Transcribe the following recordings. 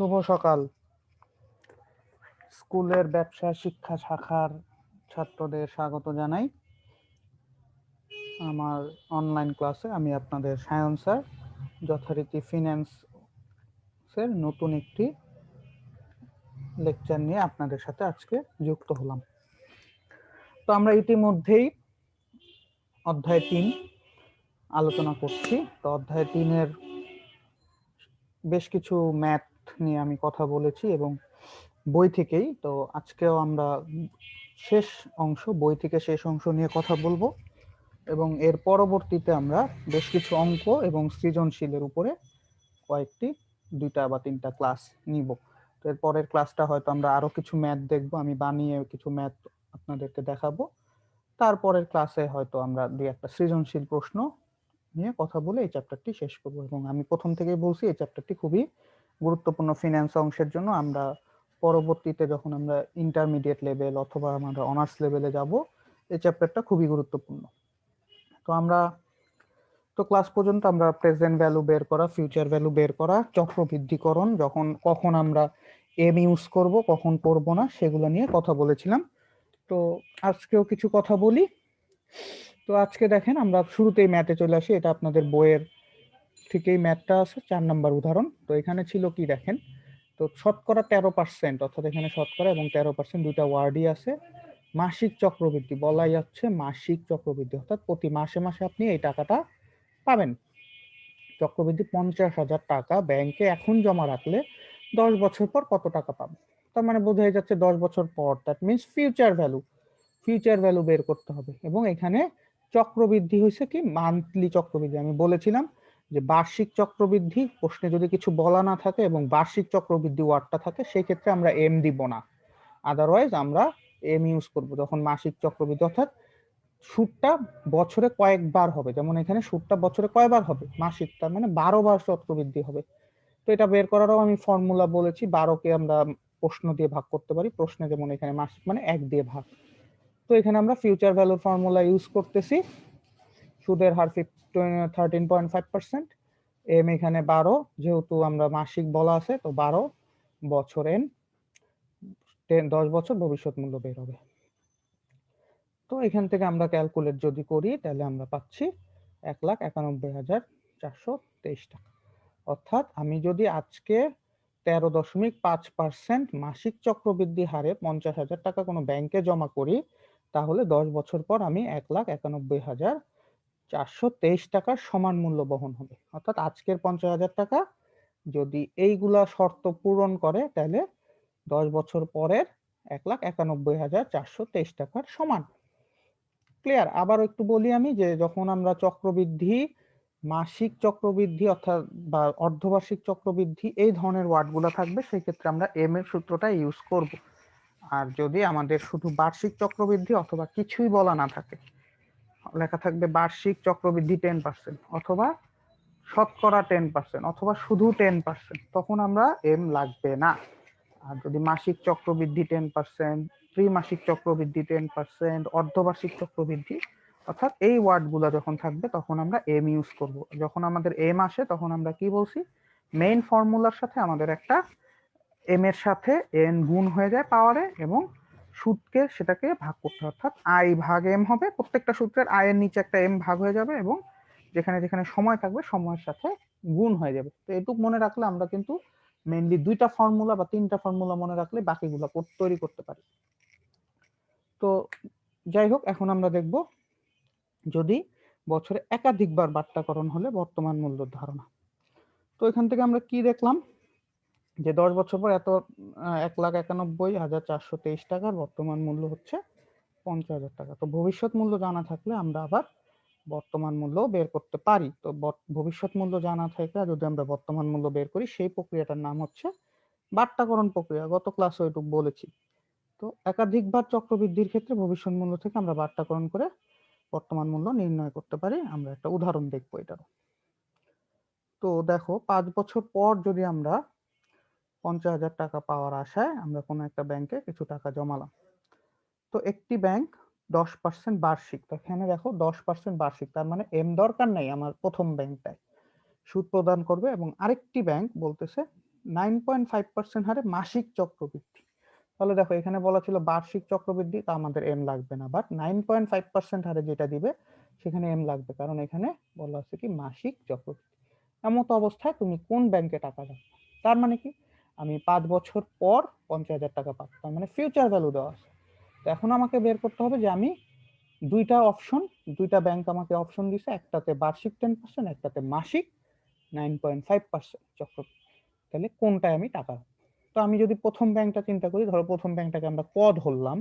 শুভ সকাল। স্কুলের ব্যবসা শিক্ষা শাখার ছাত্রদের স্বাগত জানাই। আমার অনলাইন ক্লাসে আমি আপনাদের সায়ন স্যার, যথারীতি ফিন্যান্স এর নতুন একটি লেকচার নিয়ে আপনাদের সাথে আজকে যুক্ত হলাম। তো আমরা ইতিমধ্যেই অধ্যায় তিন আলোচনা করছি। তো অধ্যায় তিনের বেশ কিছু ম্যাথ নিয়ে আমি কথা বলেছি এবং বই থেকেই, তো আজকেও আমরা শেষ অংশ, বই থেকে শেষ অংশ নিয়ে কথা বলব এবং এর পরবর্তীতে আমরা বেশ কিছু অঙ্ক এবং সৃজনশীলের উপরে কয়েকটি, দুইটা বা তিনটা ক্লাস নিব। তো এর পরের ক্লাসটা হয়তো আমরা আরও কিছু ম্যাথ দেখব, আমি বানিয়ে কিছু ম্যাথ আপনাদেরকে দেখাবো। তারপরের ক্লাসে হয়তো আমরা দুই একটা সৃজনশীল প্রশ্ন নিয়ে কথা বলে এই চ্যাপ্টারটি শেষ করব এবং আমি প্রথম থেকেই বলছি, এই চ্যাপ্টারটি খুবই গুরুত্বপূর্ণ ফিনান্স অংশের জন্য আমরা পরবর্তীতে যখন আমরা ইন্টারমিডিয়েট লেভেল অথবা আমরা অনার্স লেভেলে যাব, এই চ্যাপ্টারটা খুবই গুরুত্বপূর্ণ। তো আমরা, তো ক্লাস পর্যন্ত আমরা প্রেজেন্ট ভ্যালু বের করা ফিউচার ভ্যালু বের করা, চক্রবৃদ্ধিকরণ, যখন, কখন আমরা এম ইউজ করব, কখন করব না, সেগুলো নিয়ে কথা বলেছিলাম। তো আজকেও কিছু কথা বলি। তো আজকে দেখেন আমরা শুরুতেই ম্যাথে চলে আসি, এটা আপনাদের বইয়ের থেকেই ম্যাথটা আছে চার নাম্বার উদাহরণ। তো এখানে ছিল কি দেখেন? তো শতকরা তেরো পার্সেন্ট অর্থাৎ এখানে শতকরা এবং তেরো পার্সেন্ট দুইটা ওয়ার্ডই আছে। মাসিক চক্রবৃদ্ধি বলা যাচ্ছে মাসিক চক্রবৃদ্ধি, অর্থাৎ প্রতি মাসে মাসে আপনি এই টাকাটা পাবেন। চক্রবৃদ্ধি পঞ্চাশ হাজার টাকা, ব্যাংকে এখন জমা রাখলে দশ বছর পর কত টাকা পাবেন তার মানে বোঝাই যাচ্ছে দশ বছর পর that means future value future value বের করতে হবে। এবং এখানে চক্রবৃদ্ধি হয়েছে কি? মান্থলি চক্রবৃদ্ধি, আমি বলেছিলাম যে বার্ষিক চক্রবৃদ্ধি প্রশ্নে যদি কিছু বলা না থাকে এবং বার্ষিক চক্রবৃদ্ধি ওয়ার্ডটা থাকে সেই ক্ষেত্রে আমরা এম দিব না। আদারওয়াইজ আমরা এম ইউজ করব। যখন মাসিক চক্রবৃদ্ধি, অর্থাৎ সুদটা বছরে কয়েকবার হবে। যেমন এখানে সুদটা বছরে কয়বার হবে? মাসিক, তার মানে বারো বার চক্রবৃদ্ধি হবে। তো এটা বের করারও আমি ফর্মুলা বলেছি। বারোকে আমরা প্রশ্ন দিয়ে ভাগ করতে পারি। প্রশ্নে যেমন এখানে মাসিক মানে এক দিয়ে ভাগ। তো এখানে আমরা ফিউচার ভ্যালুর ফর্মুলা ইউজ করতেছি। সুদের হার thirteen point five percent M এখানে বারো, যেহেতু আমরা মাসিক বলা আছে, তো বারো বছর এন টেন, দশ বছর ভবিষ্যৎ মূল্য বের হবে। তো এখান থেকে আমরা ক্যালকুলেট যদি করি, তাহলে আমরা পাচ্ছি এক লাখ একানব্বই হাজার চারশো তেইশ টাকা। অর্থাৎ আমি যদি আজকে তেরো দশমিক পাঁচ পার্সেন্ট মাসিক চক্রবৃদ্ধি হারে পঞ্চাশ হাজার টাকা কোনো ব্যাংকে জমা করি, তাহলে দশ বছর পর আমি এক লাখ একানব্বই হাজার চারশো তেইশ টাকার সমান মূল্য বহন হবে। অর্থাৎ আজকের পঞ্চাশ হাজার টাকা, যদি এইগুলা শর্ত পূরণ করে, তাহলে দশ বছর পরের এক লাখ একানব্বই হাজার চারশো তেইশ টাকার সমান। ক্লিয়ার আবার একটু বলি আমি যে, যখন আমরা চক্রবৃদ্ধি, মাসিক চক্রবৃদ্ধি অর্থাৎ বা অর্ধবার্ষিক চক্রবৃদ্ধি, এই ধরনের ওয়ার্ডগুলো থাকবে সেই ক্ষেত্রে আমরা এম এর সূত্রটা ইউজ করব। আর যদি আমাদের শুধু বার্ষিক চক্রবৃদ্ধি অথবা কিছুই বলা না থাকে লেখা থাকবে বার্ষিক চক্রবৃদ্ধি টেন পার্সেন্ট অথবা শতকরা টেন পার্সেন্ট অথবা শুধু টেন পার্সেন্ট, তখন আমরা এম লাগবে না। আর যদি মাসিক চক্রবৃদ্ধি টেন পার্সেন্ট, ত্রিমাসিক চক্রবৃদ্ধি টেন পার্সেন্ট, অর্ধবার্ষিক চক্রবৃদ্ধি, অর্থাৎ এই ওয়ার্ডগুলো যখন থাকবে তখন আমরা এম ইউজ করব। যখন আমাদের এম আসে তখন আমরা কি বলছি? মেইন ফর্মুলার সাথে আমাদের একটা এম এর সাথে এন গুণ হয়ে যায় পাওয়ারে এবং সুদকে সেটাকে ভাগ করতে অর্থাৎ আই ভাগ এম হবে। প্রত্যেকটা সূত্রের আই এর নিচে একটা এম ভাগ হয়ে যাবে এবং যেখানে যেখানে সময় থাকবে সময়ের সাথে গুণ হয়ে যাবে। তো এটুক মনে রাখলে আমরা কিন্তু মেনলি দুইটা ফর্মুলা বা তিনটা ফর্মুলা মনে রাখলে বাকিগুলো তৈরি করতে পারি। তো যাই হোক, এখন আমরা দেখব যদি বছরে একাধিকবার বাট্টাকরণ হলে বর্তমান মূল্য ধারণা। তো এখান থেকে আমরা কি দেখলাম? যে দশ বছর পর এত এক লাখ একানব্বই হাজার চারশো তেইশ টাকার বর্তমান মূল্য হচ্ছে পঞ্চাশ হাজার টাকা। তো ভবিষ্যৎ মূল্য জানা থাকলে আমরা আবার বর্তমান মূল্য বের করতে পারি। তো ভবিষ্যৎ মূল্য জানা থেকে যদি আমরা বর্তমান মূল্য বের করি, সেই প্রক্রিয়াটার নাম হচ্ছে বাট্টাকরণ প্রক্রিয়া। গত ক্লাসে ওইটুকু বলেছি। তো একাধিকবার চক্রবৃদ্ধির ক্ষেত্রে ভবিষ্যৎ মূল্য থেকে আমরা বাট্টাকরণ করে বর্তমান মূল্য নির্ণয় করতে পারি। আমরা একটা উদাহরণ দেখব এটারও। তো দেখো, পাঁচ বছর পর যদি আমরা পঞ্চাশ হাজার টাকা পাওয়ার আশায় আমরা কোনো একটা ব্যাংকে কিছু টাকা জমালাম। তো একটি ব্যাংক দশ পার্সেন্ট বার্ষিক, তো এখানে দেখো দশ পার্সেন্ট বার্ষিক, তার মানে এম দরকার নেই আমার প্রথম ব্যাংকটায় সুদ প্রদান করবে এবং আরেকটি ব্যাংক বলতেছে নাইন পয়েন্ট ফাইভ পার্সেন্ট হারে মাসিক চক্রবৃদ্ধি। তাহলে দেখো এখানে বলা ছিল বার্ষিক চক্রবৃদ্ধি, তা আমাদের এম লাগবে না। But nine point five percent হারে যেটা দিবে, সেখানে এম লাগবে। কারণ এখানে বলা আছে কি মাসিক চক্রবৃদ্ধি। এমত অবস্থায় তুমি কোন ব্যাংকে টাকা রাখবে তার মানে কি? আমি পাঁচ বছর পর পঞ্চাশ হাজার টাকা পাবো মানে ফিউচার ভ্যালু দেওয়া আছে। তো এখন আমাকে বের করতে হবে যে আমি দুইটা অপশন দুইটা ব্যাংক আমাকে অপশন দিছে, একটাতে বার্ষিক টেন পার্সেন্ট একটাতে মাসিক নাইন পয়েন্ট ফাইভ পার্সেন্ট চক্র। তাহলে কোনটায় আমি টাকা তো আমি যদি প্রথম ব্যাংকটা চিন্তা করি, ধরো প্রথম ব্যাংকটাকে আমরা ক ধরলাম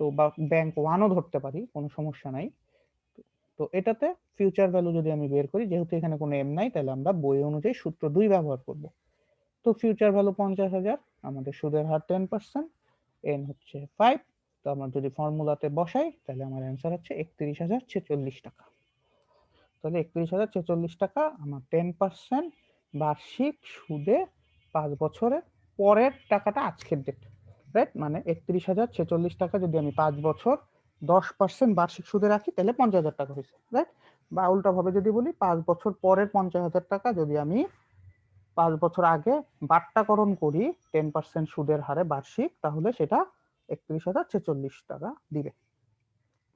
তো বা ব্যাংক ওয়ানও ধরতে পারি, কোনো সমস্যা নাই। তো এটাতে ফিউচার ভ্যালু যদি আমি বের করি, যেহেতু এখানে কোনো এম নাই, তাহলে আমরা বই অনুযায়ী সূত্র দুই ব্যবহার করব। তো ফিউচার ভ্যালু পঞ্চাশ হাজার, আমাদের সুদের হার টেন পার্সেন্ট এন হচ্ছে ফাইভ তো আমরা যদি ফর্মুলাতে বসাই, তাহলে আমার অ্যান্সার হচ্ছে একত্রিশ হাজার ছেচল্লিশ টাকা। তাহলে একত্রিশ হাজার ছেচল্লিশ টাকা, আমার টেন পার্সেন্ট বার্ষিক সুদে পাঁচ বছরের পরের টাকাটা আজকের ডেট রাইট মানে একত্রিশ হাজার ছেচল্লিশ টাকা যদি আমি পাঁচ বছর দশ পার্সেন্ট বার্ষিক সুদে রাখি, তাহলে পঞ্চাশ হাজার টাকা হয়েছে রাইট বা উল্টা ভাবে যদি বলি, পাঁচ বছর পরের পঞ্চাশ হাজার টাকা যদি আমি পাঁচ বছর আগে বাট্টাকরণ করি টেন পার্সেন্ট সুদের হারে বার্ষিক, তাহলে সেটা একত্রিশ হাজার ছেচল্লিশ টাকা দিবে।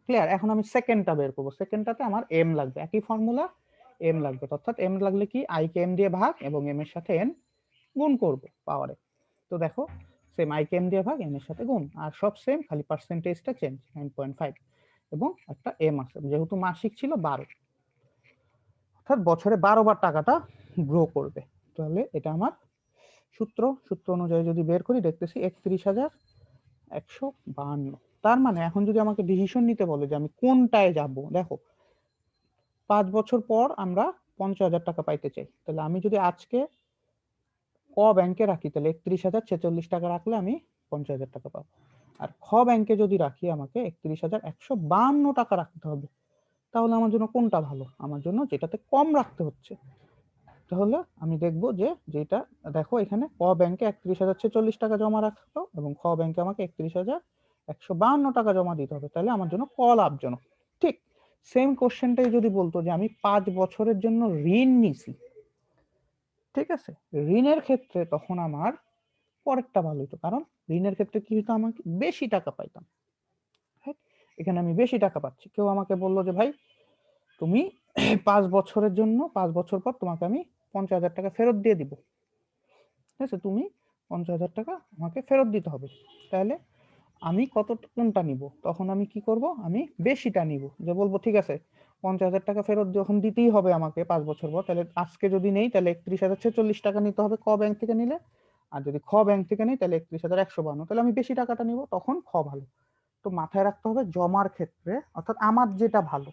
ক্লিয়ার এখন আমি সেকেন্ডটা বের করব। সেকেন্ডটাতে আমার এম লাগবে। একই ফর্মুলা এম লাগবে। অর্থাৎ এম লাগলে কি? আই কে এম দিয়ে ভাগ এবং এম এর সাথে এন গুণ করব পাওয়ারে তো দেখো সেম আই কে এম দিয়ে ভাগ এম এর সাথে গুণ। আর সব সেম খালি পার্সেন্টেজটা চেঞ্জ নাইন পয়েন্ট ফাইভ এবং একটা এম আছে। যেহেতু মাসিক ছিল বারো। অর্থাৎ বছরে বারো বার টাকাটা গ্রো করবে। তাহলে এটা আমার সূত্র। সূত্র অনুযায়ী যদি বের করি, দেখতেছি একত্রিশ হাজার একশো বাহান্ন। তার মানে এখন যদি আমাকে ডিসিশন নিতে বলে যে আমি কোনটায় যাব, দেখো, পাঁচ বছর পর আমরা পঞ্চাশ হাজার টাকা পাইতে চাই। তাহলে আমি যদি আজকে ক ব্যাংকে রাখি, তাহলে একত্রিশ হাজার ছেচল্লিশ টাকা রাখলে আমি পঞ্চাশ হাজার টাকা পাবো। আর খ ব্যাংকে যদি রাখি আমাকে একত্রিশ হাজার একশো বাহান্ন টাকা রাখতে হবে, তাহলে আমার জন্য কোনটা ভালো? আমার জন্য যেটাতে কম রাখতে হচ্ছে। তাহলে আমি দেখব যে যেটা, দেখো এখানে ক ব্যাংকে একত্রিশ হাজার ছেচল্লিশ টাকা জমা রাখতো এবং খ ব্যাংকে আমাকে একত্রিশ হাজার একশো বাহান্ন টাকা জমা দিতে হবে। তাহলে আমার জন্য ক লাভজনক। ঠিক সেম কোশ্চেনটাই যদি বলতো যে আমি পাঁচ বছরের জন্য ঋণ নিছি, ঠিক আছে? ঋণের ক্ষেত্রে তখন আমার পরেরটা ভালো হতো কারণ ঋণের ক্ষেত্রে কি হতো আমাকে বেশি টাকা পাইতাম। Right? এখানে আমি বেশি টাকা পাচ্ছি। কেউ আমাকে বলল যে, ভাই, তুমি পাঁচ বছরের জন্য, পাঁচ বছর পর তোমাকে আমি পঞ্চাশ হাজার টাকা ফেরত দিয়ে দিব। ঠিক আছে? তুমি পঞ্চাশ হাজার টাকা আমাকে ফেরত দিতে হবে। তাহলে আমি কত, কোনটা নিব? তখন আমি কি করব? আমি বেশিটা নিব। যে বলব, ঠিক আছে, পঞ্চাশ হাজার টাকা ফেরত যখন দিতেই হবে আমাকে পাঁচ বছর পর, তাহলে আজকে যদি নেই, তাহলে একত্রিশ হাজার ছেচল্লিশ টাকা নিতে হবে ক ব্যাংক থেকে নিলে। আর যদি খ ব্যাংক থেকে নেই, তাহলে একত্রিশ হাজার একশো বান্ন। তাহলে আমি বেশি টাকাটা নিব, তখন খ ভালো। তো মাথায় রাখতে হবে, জমার ক্ষেত্রে, অর্থাৎ আমার যেটা ভালো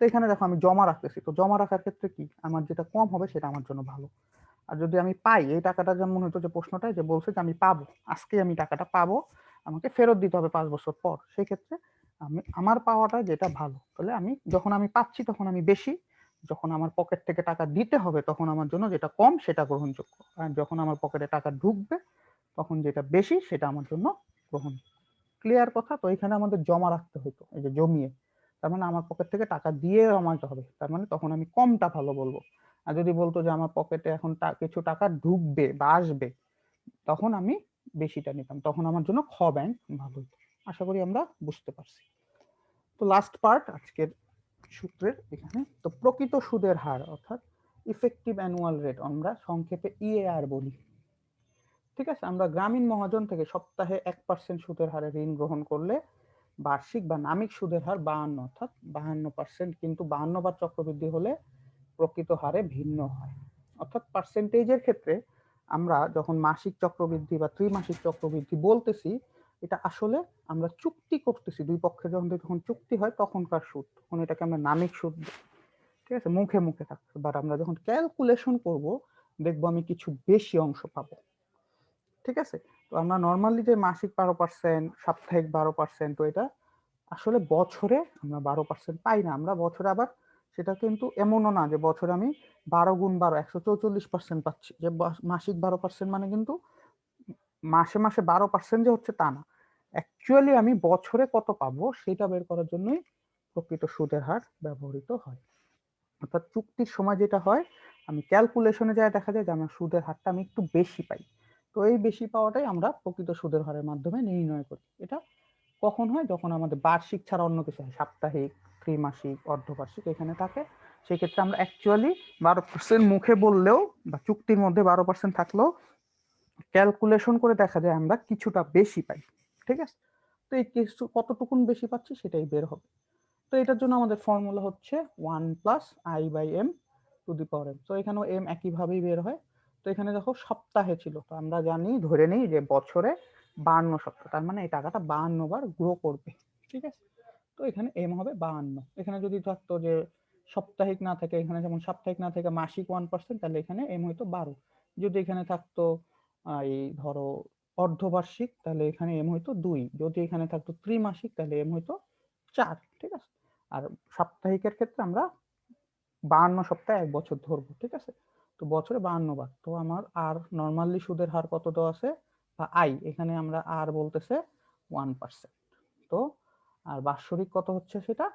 তো এখানে দেখো আমি জমা রাখতেছি। তো জমা রাখার ক্ষেত্রে কি? আমার যেটা কম হবে সেটা আমার জন্য ভালো। আর যদি আমি পাই, এই টাকাটা যেমন হতো যে প্রশ্নটায় যে বলছে যে আমি পাবো, আজকে আমি টাকাটা পাবো, আমাকে ফেরত দিতে হবে পাঁচ বছর পর সেই ক্ষেত্রে আমি, আমার পাওয়াটা যেটা ভালো, তাহলে আমি যখন আমি পাচ্ছি তখন আমি বেশি, যখন আমার পকেট থেকে টাকা দিতে হবে তখন আমার জন্য যেটা কম সেটা গ্রহণযোগ্য। আর যখন আমার পকেটে টাকা ঢুকবে তখন যেটা বেশি সেটা আমার জন্য গ্রহণ। ক্লিয়ার কথা? তো এখানে আমাদের জমা রাখতে হতো এই যে জমিয়ে। তার মানে আমার পকেট থেকে টাকা দিয়ে জমাতে হবে। তার মানে তখন আমি কমটা ভালো বলব। আর যদি বলতো যে আমার পকেটে এখন কিছু টাকা ঢুকবে বা আসবে, তখন আমি বেশিটা নিতাম। তখন আমার জন্য খ ব্যাংক ভালো হতো আশা করি আমরা বুঝতে পারছি। তো লাস্ট পার্ট আজকের সূত্রের এখানে। তো প্রকৃত সুদের হার, অর্থাৎ ইফেক্টিভ অ্যানুয়াল রেট আমরা সংক্ষেপে ইএআর বলি। ঠিক আছে? আমরা গ্রামীণ মহাজন থেকে সপ্তাহে এক পার্সেন্ট সুদের হারে ঋণ গ্রহণ করলে বার্ষিক বা নামিক সুদের হার বাহান্ন, অর্থাৎ বাহান্ন পার্সেন্ট কিন্তু বাহান্ন বার চক্রবৃদ্ধি হলে প্রকৃত হারে ভিন্ন হয়। অর্থাৎ পার্সেন্টেজের ক্ষেত্রে আমরা যখন মাসিক চক্রবৃদ্ধি বা ত্রিমাসিক চক্রবৃদ্ধি বলতেছি, এটা আসলে আমরা চুক্তি করতেছি। দুই পক্ষের যখন যখন চুক্তি হয়, তখনকার সুদ, তখন এটাকে আমরা নামিক সুদ। ঠিক আছে? মুখে মুখে থাকছে বাট আমরা যখন ক্যালকুলেশন করব, দেখব আমি কিছু বেশি অংশ পাবো। ঠিক আছে? তো আমরা নর্মালি যে মাসিক বারো পার্সেন্ট সাপ্তাহিক বারো পার্সেন্ট তো এটা আসলে বছরে আমরা বারো পার্সেন্ট পাই না। আমরা বছরে আবার সেটা কিন্তু এমনও না যে বছরে আমি বারো গুণ বারো, একশো চৌচল্লিশ পার্সেন্ট পাচ্ছি। যে মাসিক বারো পার্সেন্ট মানে কিন্তু মাসে মাসে বারো পার্সেন্ট যে হচ্ছে তা না। অ্যাকচুয়ালি আমি বছরে কত পাবো সেটা বের করার জন্যই প্রকৃত সুদের হার ব্যবহৃত হয়। অর্থাৎ চুক্তির সময় যেটা হয়, আমি ক্যালকুলেশনে যায় দেখা যায় যে আমার সুদের হারটা আমি একটু বেশি পাই। তো এই বেশি পাওয়াটাই আমরা প্রকৃত সুদের হারের মাধ্যমে নির্ণয় করি। এটা কখন হয়? যখন আমাদের বার্ষিক ছাড়া অন্য কিছু হয়। সাপ্তাহিক, ত্রিমাসিক, অর্ধবার্ষিক এখানে থাকে। সেক্ষেত্রে আমরা অ্যাকচুয়ালি বারো পার্সেন্ট মুখে বললেও বা চুক্তির মধ্যে বারো পার্সেন্ট থাকলেও ক্যালকুলেশন করে দেখা যায় আমরা কিছুটা বেশি পাই। ঠিক আছে? তো এই কিছু কতটুকুন বেশি পাচ্ছি সেটাই বের হবে। তো এটার জন্য আমাদের ফর্মুলা হচ্ছে one plus i by m to the power m তো এখানেও এম একইভাবেই বের হয়। তো এখানে দেখো সপ্তাহে ছিল। তো আমরা জানি, ধরে নিই যে বছরে বাহান্ন সপ্তাহ, তার মানে এই টাকাটা বাহান্ন বার গ্রো করবে, ঠিক আছে? তো এখানে এম হবে বাহান্ন এখানে যদি থাকতো যে সাপ্তাহিক না থাকে, এখানে যেমন সাপ্তাহিক না থেকে, মাসিক ওয়ান পার্সেন্ট তাহলে এখানে এম হয়তো বারো। যদি এখানে থাকতো এই ধরো অর্ধবার্ষিক, তাহলে এখানে এম হয়তো দুই। যদি এখানে থাকতো ত্রিমাসিক, তাহলে এম হয়তো চার, ঠিক আছে? আর সাপ্তাহিকের ক্ষেত্রে আমরা বাহান্ন সপ্তাহে এক বছর ধরবো, ঠিক আছে? তো বছরে বাহান্ন বার। তো আমার আর নর্মালি সুদের হার কত দেওয়া আছে? বা আই এখানে আমরা আর বলতেছে ওয়ান পার্সেন্ট তো আর বাৎসরিক কত হচ্ছে সেটা?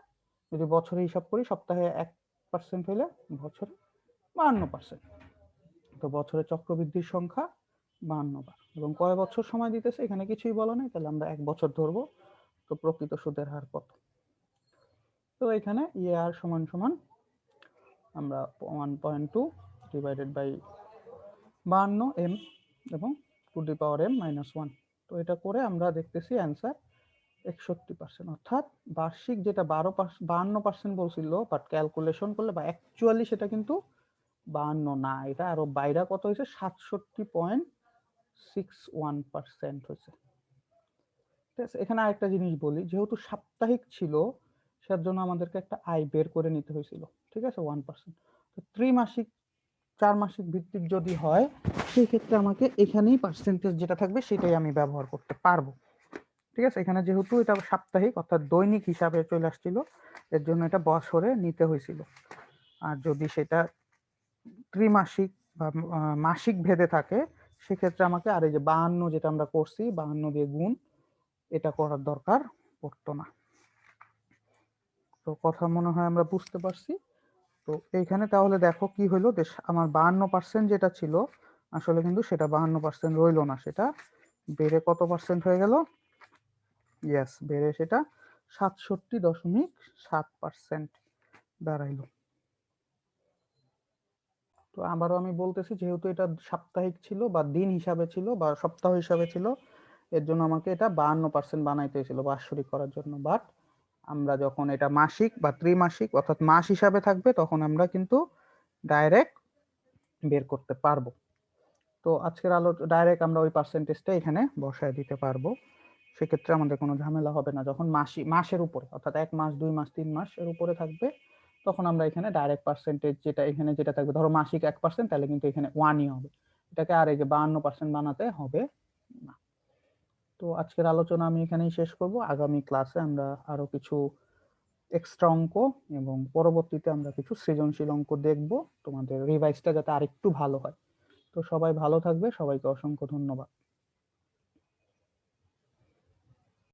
যদি বছরে হিসাব করি, সপ্তাহে এক পার্সেন্ট হলে বছরে বাহান্ন পার্সেন্ট তো বছরে চক্রবৃদ্ধির সংখ্যা বাহান্ন বার। এবং কয় বছর সময় দিতেছে? এখানে কিছুই বলা নেই, তাহলে আমরা এক বছর ধরবো। তো প্রকৃত সুদের হার কত? তো এখানে ইয়ে আর সমান সমান আমরা one point two divided by বাহান্ন এম এবং to the power m minus one তো এটা করে আমরা দেখতেছি অ্যান্সার একষট্টি পার্সেন্ট অর্থাৎ বার্ষিক যেটা বারো বাহান্ন পার্সেন্ট বলছিল বাট ক্যালকুলেশন করলে বা অ্যাকচুয়ালি সেটা কিন্তু বাহান্ন না। এটা আরও বাইরে কত হয়েছে? সাতষট্টি পয়েন্ট সিক্স ওয়ান পার্সেন্ট হয়েছে। ঠিক আছে, এখানে আরেকটা জিনিস বলি, যেহেতু সাপ্তাহিক ছিল সেটার জন্য আমাদেরকে একটা আয় বের করে নিতে হয়েছিল। ঠিক আছে ওয়ান পার্সেন্ট তো ত্রিমাসিক চার মাসিক ভিত্তিক যদি হয়, সেই ক্ষেত্রে আমাকে এখানেই পার্সেন্টেজ যেটা থাকবে সেটাই আমি ব্যবহার করতে পারব। ঠিক আছে? এখানে যেহেতু এটা সাপ্তাহিক, অর্থাৎ দৈনিক হিসাবে চলে আসছিল, এর জন্য এটা বছরে নিতে হয়েছিল। আর যদি সেটা ত্রিমাসিক বা মাসিক ভেদে থাকে, সেক্ষেত্রে আমাকে আর এই যে বাহান্ন যেটা আমরা করছি, বাহান্ন দিয়ে গুণ, এটা করার দরকার পড়তো না। তো কথা মনে হয় আমরা বুঝতে পারছি। তো এইখানে তাহলে দেখো কি হলো আমার বাহান্ন পার্সেন্ট যেটা ছিল, আসলে কিন্তু সেটা বাহান্ন পার্সেন্ট রইল না সেটা। বেড়ে কত পার্সেন্ট হয়ে গেল? ইয়েস বেড়ে সেটা সাতষট্টি দশমিক সাত পার্সেন্ট দাঁড়াইলো। তো আবারও আমি বলতেছি, যেহেতু এটা সাপ্তাহিক ছিল বা দিন হিসাবে ছিল বা সপ্তাহ হিসাবে ছিল, এর জন্য আমাকে এটা বাহান্ন পার্সেন্ট বানাইতে হয়েছিল বাৎসরিক করার জন্য। বাট আমরা যখন এটা মাসিক বা ত্রিমাসিক অর্থাৎ মাস হিসাবে থাকবে, তখন আমরা কিন্তু ডাইরেক্ট বের করতে পারব। তো আজকের আলো ডাইরেক্ট আমরা ওই পার্সেন্টেজটা এখানে বসায় দিতে পারব। সেক্ষেত্রে আমাদের কোনো ঝামেলা হবে না। যখন মাসি, মাসের উপরে, অর্থাৎ এক মাস, দুই মাস, তিন মাস এর উপরে থাকবে, তখন আমরা এখানে ডাইরেক্ট পার্সেন্টেজ যেটা, এখানে যেটা থাকবে, ধরো মাসিক এক পার্সেন্ট তাহলে কিন্তু এখানে ওয়ানই হবে। এটাকে আর এই যে বাহান্ন পার্সেন্ট বানাতে হবে। তো আজকের আলোচনা আমি এখানেই শেষ করব। আগামী ক্লাসে আমরা আরও কিছু এক্সট্রা অঙ্ক এবং পরবর্তীতে আমরা কিছু সৃজনশীল অঙ্ক দেখব। তোমাদের রিভাইসটা যাতে আরেকটু ভালো হয়। তো সবাই ভালো থাকবে। সবাইকে অসংখ্য ধন্যবাদ।